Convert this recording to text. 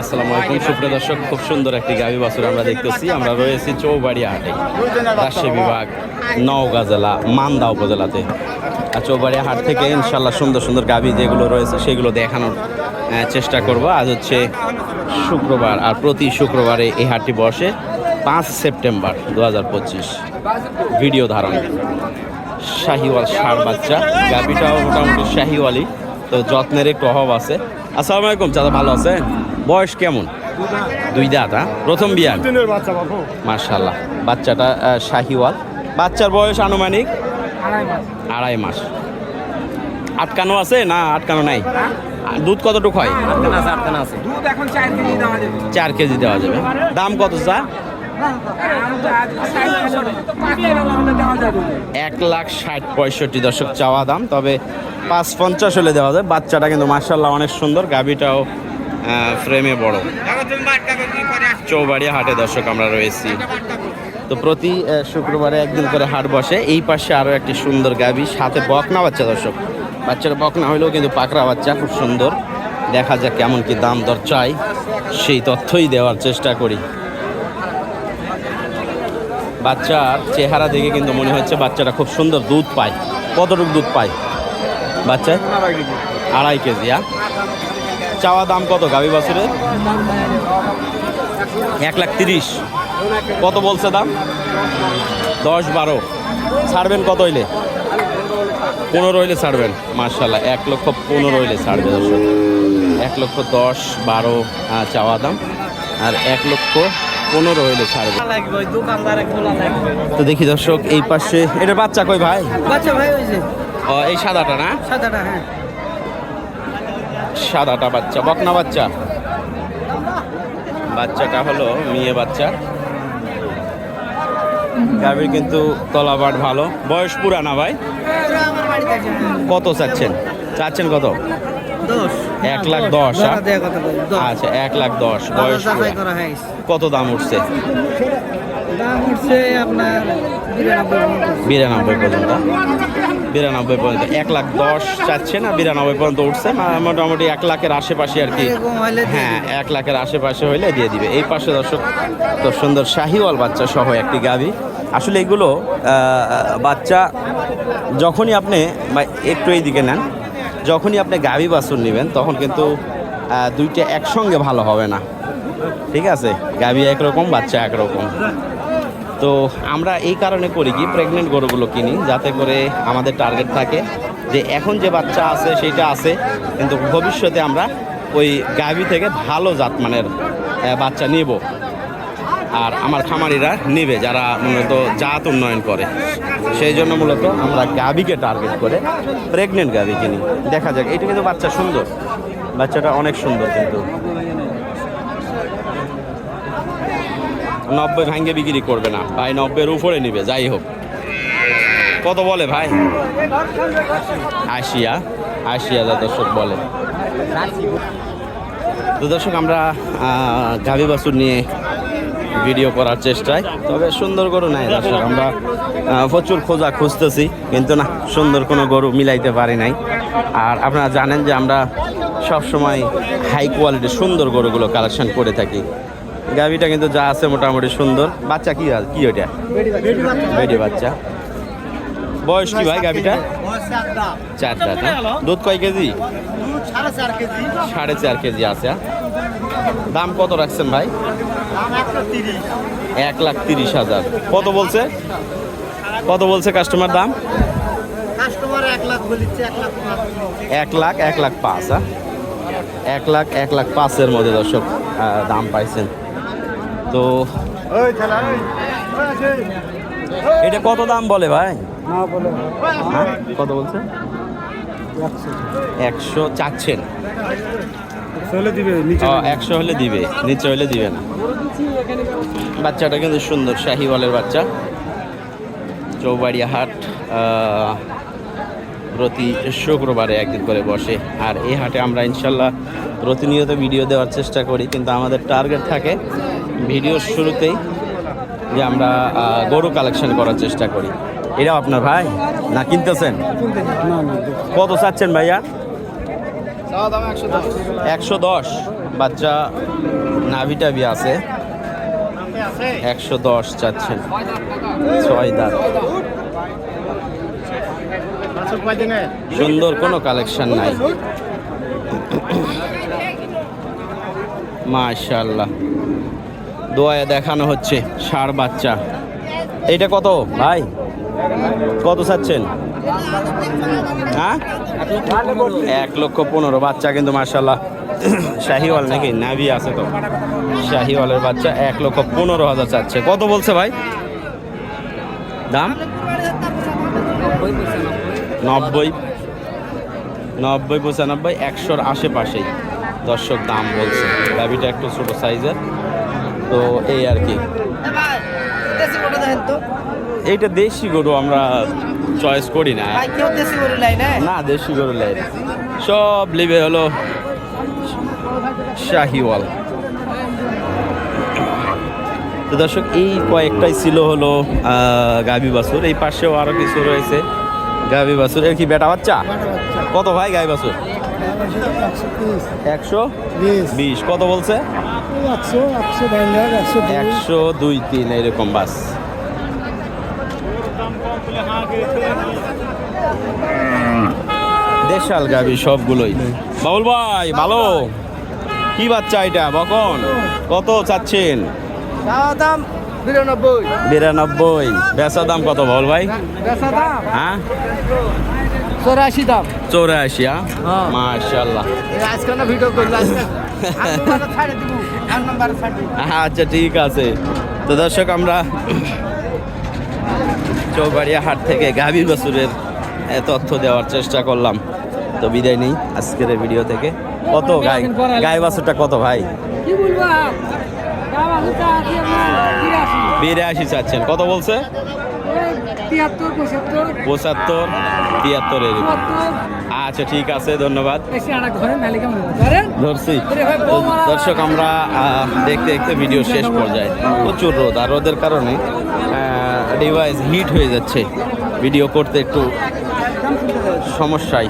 আসসালামু সুপ্রিয় দর্শক, খুব সুন্দর একটি গাভী বাছুর আমরা দেখতেছি। আমরা রয়েছি চৌবাড়িয়া হাটে রাজশাহী বিভাগ, নওগাঁ জেলা, মান্দা উপজেলাতে। আর চৌবাড়িয়া হাট থেকে ইনশাল্লাহ সুন্দর সুন্দর গাভী যেগুলো রয়েছে, সেগুলো দেখানোর চেষ্টা করব। আজ হচ্ছে শুক্রবার, আর প্রতি শুক্রবারে এই হাটটি বসে পাঁচ সেপ্টেম্বর দু হাজার পঁচিশ। ভিডিও ধারণ। শাহিওয়াল ষাড় বাচ্চা গাভিটাও মোটামুটি শাহিওয়ালি তো যত্নের একটু অভাব আছে। আসসালামু আলাইকুম চাচা ভালো আছেন? বয়স কেমন? দুই দাঁত হ্যাঁ? প্রথম বিয়ান মার্শাল্লাহ বাচ্চাটা শাহিওয়াল। বাচ্চার বয়স আনুমানিক? আড়াই মাস। আটকানো আছে না আটকানো নাই? দুধ কতটুকু হয়? চার কেজি দেওয়া যাবে। দাম কত চা এক লাখ ষাট পঁয়ষট্টি দশক চাওয়া দাম, তবে পাঁচ পঞ্চাশ হলে দেওয়া যায়। বাচ্চাটা কিন্তু মার্শাল্লাহ অনেক সুন্দর, গাভিটাও ফ্রেমে বড়। চৌবাড়িয়া হাটে দর্শক আমরা রয়েছি। তো প্রতি শুক্রবারে একদিন করে হাট বসে। এই পাশে আরও একটি সুন্দর গাভি, সাথে বকনা বাচ্চা দর্শক। বাচ্চাটা বকনা হলেও কিন্তু পাকড়া বাচ্চা, খুব সুন্দর। দেখা যাক কেমন কি দাম দর চাই, সেই তথ্যই দেওয়ার চেষ্টা করি। বাচ্চার চেহারা দেখে কিন্তু মনে হচ্ছে বাচ্চাটা খুব সুন্দর দুধ পায়। কতটুকু দুধ পায়? বাচ্চা আড়াই কেজি আ চাওয়া দাম কত গাভী বাছুরের? এক লাখ তিরিশ। কত বলছে দাম? দশ বারো। ছাড়বেন কত হইলে? পনেরো হইলে ছাড়বেন। মার্শাল্লাহ এক লক্ষ পনেরো হইলে ছাড়বে দর্শক। এক লক্ষ দশ বারো আহ, চাওয়া দাম। আর এক লক্ষ পনেরো হইলে ছাড়বে। তো দেখি দর্শক এই পাশে এটা বাচ্চা কই ভাই? বাচ্চা ভাই হয়েছে ও, এই সাদাটা না? সাদাটা হ্যাঁ। সাদাটা বাচ্চা বকনা বাচ্চা। বাচ্চাটা হলো মেয়ে বাচ্চা। গাভীর কিন্তু তলাবাট ভালো। বয়স পুরানা ভাই? আছে। কত চাচ্ছেন? চাচ্ছেন কত? দশ। এক লাখ দশ, হ্যাঁ? বলি দশ। আচ্ছা এক লাখ দশ বয়স কত দাম উঠছে? দাম উঠছে আপনার বিরানব্বই পর্যন্ত। বিরানব্বই পর্যন্ত এক লাখ দশ চাচ্ছে না বিরানব্বই পর্যন্ত উঠছে। মোটামুটি এক লাখের আশেপাশে আর কি। হ্যাঁ এক লাখের আশেপাশে হইলে দিয়ে দিবে। এই পাশে দর্শক তো সুন্দর শাহিওয়াল বাচ্চা সহ একটি গাভি। আসলে এগুলো বাচ্চা যখনই আপনি বা একটু এই দিকে নেন। যখনই আপনি গাভি বাছুর নেবেন তখন কিন্তু দুইটা একসঙ্গে ভালো হবে না। ঠিক আছে? গাভি একরকম বাচ্চা একরকম। তো আমরা এই কারণে করি কি প্রেগনেন্ট গরুগুলো কিনি যাতে করে আমাদের টার্গেট থাকে যে এখন যে বাচ্চা আছে সেটা আছে। কিন্তু ভবিষ্যতে আমরা ওই গাভী থেকে ভালো জাতমানের আহ, বাচ্চা নিব। আর আমার খামারিরা নেবে, যারা মূলত জাত উন্নয়ন করে। সেই জন্য মূলত আমরা গাভীকে টার্গেট করে প্রেগনেন্ট গাভী কিনি। দেখা যাক, এটা কিন্তু বাচ্চা সুন্দর। বাচ্চাটা অনেক সুন্দর কিন্তু। নব্বই ভাঙ্গে বিক্রি করবে না, ভাই নব্বইয়ের উপরে নিবে, যাই হোক। কত বলে ভাই? আশিয়া আশি হাজার দর্শক বলে। তো দর্শক, আমরা গাভী বাছুর নিয়ে ভিডিও করার চেষ্টায়। তবে সুন্দর গরু নাই দর্শক, আমরা প্রচুর খোঁজা খুঁজতেছি, কিন্তু না, সুন্দর কোনো গরু মিলাইতে পারি নাই। আর আপনারা জানেন যে আমরা সবসময় হাই কোয়ালিটির সুন্দর গরুগুলো কালেকশন করে থাকি। গাভিটা কিন্তু যা আছে মোটামুটি সুন্দর। বাচ্চা কি কি ওইটা? বেডি বাচ্চা। বয়স কি ভাই গাভিটা? চার দাঁত দুধ কয় কেজি? সাড়ে চার কেজি আছে? দাম কত রাখছেন ভাই? এক লাখ তিরিশ হাজার। কত বলছে? কত বলছে কাস্টমার দাম? এক লাখ এক লাখ পাঁচ। এক এক লাখ হ্যাঁ? এক লাখ এক লাখ পাঁচের মধ্যে দর্শক দাম পাইছেন। তো। এটা কত দাম বলে ভাই? না বলে হ্যাঁ কত বলছে? একশো। চাচ্ছেন একশো হলে দিবে নিচে হলে দিবে না। বাচ্চাটা কিন্তু সুন্দর শাহিওয়ালের বাচ্চা। চৌবাড়িয়া হাট প্রতি শুক্রবারে একদিন করে বসে। আর এই হাটে আমরা ইনশাল্লাহ প্রতিনিয়ত ভিডিও দেওয়ার চেষ্টা করি কিন্তু আমাদের টার্গেট থাকে ভিডিওর শুরুতেই যে আমরা গরু কালেকশন করার চেষ্টা করি। এটাও আপনার ভাই? না কিনতেছেন? কত চাচ্ছেন ভাইয়া? একশো দশ। বাচ্চা নাভি টাভি আছে। একশো দশ চাচ্ছেন। ছয় দাঁত। সুন্দর কোনো কালেকশন নাই। মাশাল্লাহ দোয়ায় দেখানো হচ্ছে ষাড় বাচ্চা। এইটা কত? ভাই, কত চাচ্ছেন? হ্যাঁ? এক লক্ষ পনেরো বাচ্চা কিন্তু মার্শাল্লাহ শাহিওয়াল নাকি? নাভি আছে তো। শাহিওয়ালের বাচ্চা এক লক্ষ পনেরো হাজার চাচ্ছে। কত বলছে ভাই? দাম? নব্বই। নব্বই পঁচানব্বই একশোর আশেপাশেই। দর্শক দাম বলছে। গাভিটা একটু ছোট সাইজের। তো এই আর কি। এইটা দেশি গরু আমরা চয়েস করি না। ভাই কেউ দেশি গরু লাই না? না দেশি গরু লাই সব লিবে হলো শাহিওয়াল। তো দর্শক এই কয়েকটাই ছিল হলো গাভী বাছুর। এই পাশেও আরও কিছু রয়েছে। গাভী বাছুর। এর কি বেটা বাচ্চা? কত ভাই গাই বাছুর? একশো? বিশ। কত বলছে? একশো দুই তিন এরকম বাস। দেশাল গাবি সবগুলোই। বাবুল ভাই ভালো? কি বাচ্চা এটা বকন? কত চাচ্ছেন? দাম বিরানব্বই। বিরানব্বই। বেচা দাম কত বাবুল ভাই? বেচা দাম হ্যাঁ? চৌরাশি দাম। চৌরাশি হ্যাঁ? হ্যাঁ। মাশাল্লাহ আজকে না ভিডিও করল আজকে ছাড়ে দিব আর নাম্বার ছাড়ে দিব। আচ্ছা ঠিক আছে। তো দর্শক আমরা চৌবাড়িয়া হাট থেকে গাভীর বাছুরের তথ্য দেওয়ার চেষ্টা করলাম। তো বিদায় নেই আজকের ভিডিও থেকে। কত গাই? গাই বাছুরটা কত ভাই। বিরাশি চাচ্ছেন। কত বলছে? পঁচাত্তর, পঁচাত্তর তিয়াত্তর এরকম। আচ্ছা ঠিক আছে ধন্যবাদ। ধরছি। দর্শক আমরা দেখতে দেখতে ভিডিও শেষ পর্যায়ে। প্রচুর রোদ আর রোদের কারণে ডিভাইস হিট হয়ে যাচ্ছে। ভিডিও করতে একটু সমস্যায়।